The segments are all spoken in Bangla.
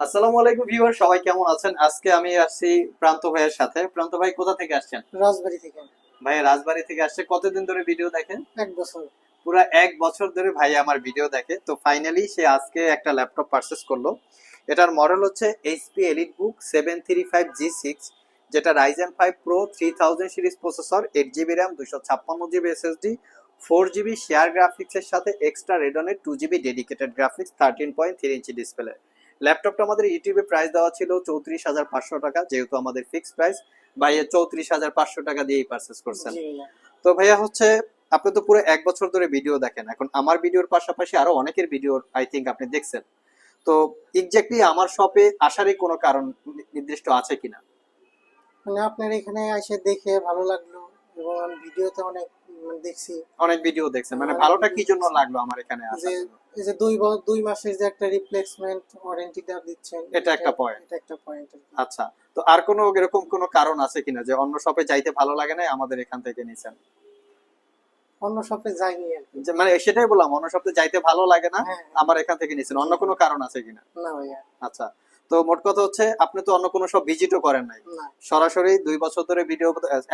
আসসালামু আলাইকুম ভিউয়ার সবাই কেমন আছেন? আজকে আমি আসছি প্রান্ত ভাইয়ের সাথে। প্রান্ত ভাই কোথা থেকে আসছেন? রাজবাড়ি থেকে। ভাই রাজবাড়ি থেকে আসছে। কতদিন ধরে ভিডিও দেখেন? এক বছর। পুরো এক বছর ধরে ভাই আমার ভিডিও দেখে। তো ফাইনালি সে আজকে একটা ল্যাপটপ পারচেস করল। এটার মডেল হচ্ছে HP EliteBook seven three five G six যেটা Ryzen five pro three thousand series processor eight GB RAM দুশো ছাপ্পান্ন GB SSD four GB share গ্রাফিক্সের সাথে extra রেডনের two GB dedicated graphics thirteen point three inch display ল্যাপটপটা আমাদের ইউটিউবে প্রাইস দেওয়া ছিল চৌত্রিশ হাজার পাঁচশো টাকা যেহেতু আমাদের ফিক্সড প্রাইস ভাইয়া চৌত্রিশ হাজার পাঁচশো টাকা দিয়েই পারচেস করছেন। তো ভাইয়া হচ্ছে আপনি তো পুরো এক বছর ধরে ভিডিও দেখেন এখন আমার ভিডিওর পাশাপাশি আরও অনেকের ভিডিও আই থিঙ্ক আপনি দেখছেন। তো এক্স্যাক্টলি আমার শপে আসারই কোনো কারণ নির্দিষ্ট আছে কিনা? মানে আপনার এখানে এসে দেখে ভালো লাগল এবং আমি ভিডিওতে অনেক দেখছি। অনেক ভিডিও দেখছেন। মানে ভালোটা কি জন্য লাগল আমার এখানে যে এই যে দুই দুই মাসের যে একটা রিপ্লেসমেন্ট ওয়ারেন্টিটা দিচ্ছেন এটা একটা point। এটা একটা পয়েন্ট আচ্ছা তো আর কোনো এরকম কোনো কারণ আছে কিনা যে অন্য শপে যাইতে ভালো লাগে না আমাদের এখান থেকে নিছেন? অন্য শপে যাইনি যে মানে সেটাই বললাম অন্য শপে যাইতে ভালো লাগে না হ্যাঁ। আমার এখান থেকে নিছেন। অন্য কোনো কারণ আছে কিনা? না ভাইয়া। আচ্ছা তো মোট কথা হচ্ছে আপনি তো অন্য কোনো সব ভিজিটও করেন নাই। সরাসরি দুই বছর ধরে ভিডিও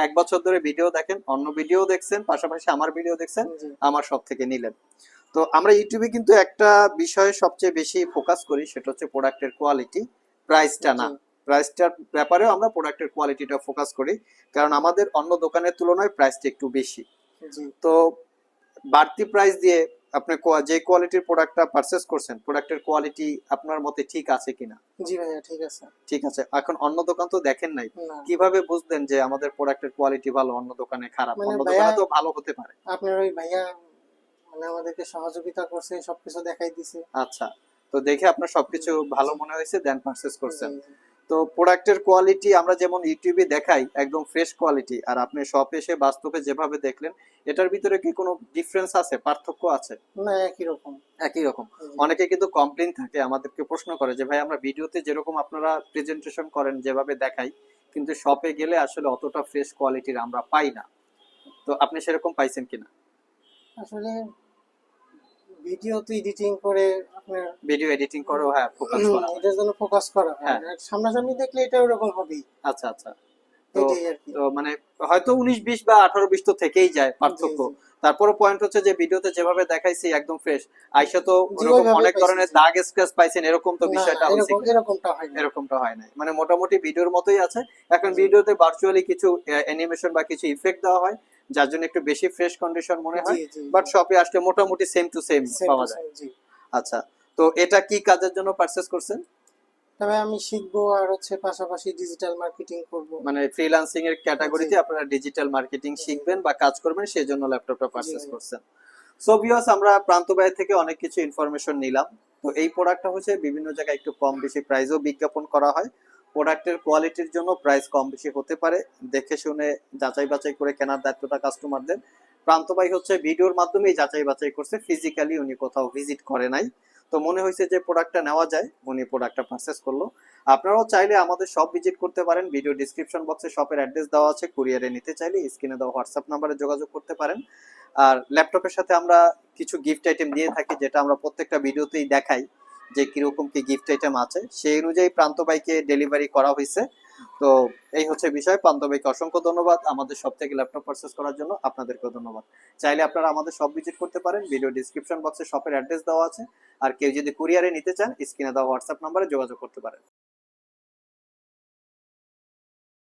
এক বছর ধরে ভিডিও দেখেন অন্য ভিডিও দেখছেন পাশাপাশি আমার ভিডিও দেখছেন আমার সব থেকে নিলেন। তো আমরা ইউটিউবে কিন্তু একটা বিষয়ে সবচেয়ে বেশি ফোকাস করি সেটা হচ্ছে প্রোডাক্টের কোয়ালিটি প্রাইসটা না। প্রাইসটার ব্যাপারেও আমরা প্রোডাক্টের কোয়ালিটিটা ফোকাস করি কারণ আমাদের অন্য দোকানের তুলনায় প্রাইসটা একটু বেশি। তো বাড়তি প্রাইস দিয়ে আপনি যে কোয়ালিটির প্রোডাক্টটা পারচেস করছেন প্রোডাক্টের কোয়ালিটি আপনার মতে ঠিক আছে কিনা? জি ভাইয়া ঠিক আছে। ঠিক আছে। এখন অন্য দোকান তো দেখেন নাই। কীভাবে বুঝলেন যে আমাদের প্রোডাক্টের কোয়ালিটি ভালো অন্য দোকানে খারাপ? মানে অন্য দোকানে তো ভালো হতে পারে। আপনার ওই ভাইয়া মানে আমাদেরকে সহযোগিতা করছে সবকিছু দেখাই দিছে। আচ্ছা। তো দেখে আপনার সবকিছু ভালো মনে হয়েছে দেন পারচেস করছেন। তো প্রোডাক্টের কোয়ালিটি আমরা যেমন ইউটিউবে দেখাই একদম ফ্রেশ কোয়ালিটি আর আপনি শপে এসে বাস্তবে যেভাবে দেখলেন এটার ভিতরে কি কোনো ডিফারেন্স আছে পার্থক্য আছে? না একই রকম। একই রকম। অনেকে কিন্তু কমপ্লেন থাকে আমাদেরকে প্রশ্ন করে যে ভাই আমরা ভিডিওতে যেরকম আপনারা প্রেজেন্টেশন করেন যেভাবে দেখাই কিন্তু শপে গেলে আসলে অতটা ফ্রেশ কোয়ালিটির আমরা পাই না। তো আপনি সেরকম পাইছেন কিনা? আসলে ভিডিও তো এডিটিং করে আপনার ভিডিও এডিটিং করেও হ্যাঁ ফোকাস করা। এটার জন্য ফোকাস করা হ্যাঁ। সামনাসামনি দেখলে এটা ওরকম হবেই। আচ্ছা আচ্ছা। তো মানে হয়তো উনিশ বিশ বা আঠারো বিশ তো থেকেই যায় পার্থক্য। তারপরে পয়েন্ট হচ্ছে যে ভিডিওতে যেভাবে দেখাইছি একদম ফ্রেশ আইসা তো অনেক ধরনের দাগ স্ক্র্যাচ পাইছেন এরকম তো বিষয়টা হয়েছে এরকমটা হয় না। হয় মানে মোটামুটি ভিডিওর মতোই আছে। এখন ভিডিওতে ভার্চুয়ালি কিছু অ্যানিমেশন বা কিছু ইফেক্ট দেওয়া হয়। যার জন্য একটু বেশি ফ্রেশ কন্ডিশন মনে হয় বাট শপে আসলে মোটামুটি সেম টু সেম পাওয়া যায়। জি। আচ্ছা তো এটা কি কাজের জন্য পারচেস করছেন? তবে আমি শিখব আর হচ্ছে পাশাপাশি ডিজিটাল মার্কেটিং করব। মানে ফ্রিল্যান্সিং এর ক্যাটাগরিতে আপনারা ডিজিটাল মার্কেটিং শিখবেন বা কাজ করবেন সেই জন্য ল্যাপটপটা পারচেস করছেন। সো ভিউয়ার্স আমরা প্রান্ত ব্যয় থেকে অনেক কিছু ইনফরমেশন নিলাম। তো এই প্রোডাক্টটা হচ্ছে বিভিন্ন জায়গায় একটু কম বেশি প্রাইসও বিজ্ঞাপন করা হয়। প্রোডাক্টের কোয়ালিটির জন্য প্রাইস কম বেশি হতে পারে। দেখে শুনে যাচাই বাছাই করে কেনার দায়িত্বটা কাস্টমারদের প্রান্ত ভাই হচ্ছে ভিডিওর মাধ্যমেই যাচাই বাছাই করছে। ফিজিক্যালি উনি কোথাও ভিজিট করে নাই। তো মনে হয়েছে যে প্রোডাক্টটা নেওয়া যায়, উনি প্রোডাক্টটা পারচেস করল। আপনারাও চাইলে আমাদের সব ভিজিট করতে পারেন। ভিডিও ডিসক্রিপশন বক্সে শপের অ্যাড্রেস দেওয়া আছে। কুরিয়ারে নিতে চাইলে স্ক্রিনে দেওয়া হোয়াটসঅ্যাপ নাম্বারে যোগাযোগ করতে পারেন। আর ল্যাপটপের সাথে আমরা কিছু গিফট আইটেম দিয়ে থাকি, যেটা আমরা প্রত্যেকটা ভিডিওতেই দেখাই। যে কীরকম কি গিফট আইটেম আছে, সেই অনুযায়ী প্রান্ত বাইকে ডেলিভারি করা হয়েছে। তো এই হচ্ছে বিষয়। প্রান্ত অসংখ্য ধন্যবাদ। আমাদের সব থেকে ল্যাপটপ পারচেস করার জন্য আপনাদেরকেও ধন্যবাদ। চাইলে আপনারা আমাদের সব ভিজিট করতে পারেন। ভিডিও ডিসক্রিপশন বক্সে শপের অ্যাড্রেস দেওয়া আছে। আর কেউ যদি কুরিয়ারে নিতে চান স্ক্রিনে দেওয়া হোয়াটসঅ্যাপ নাম্বারে যোগাযোগ করতে পারেন।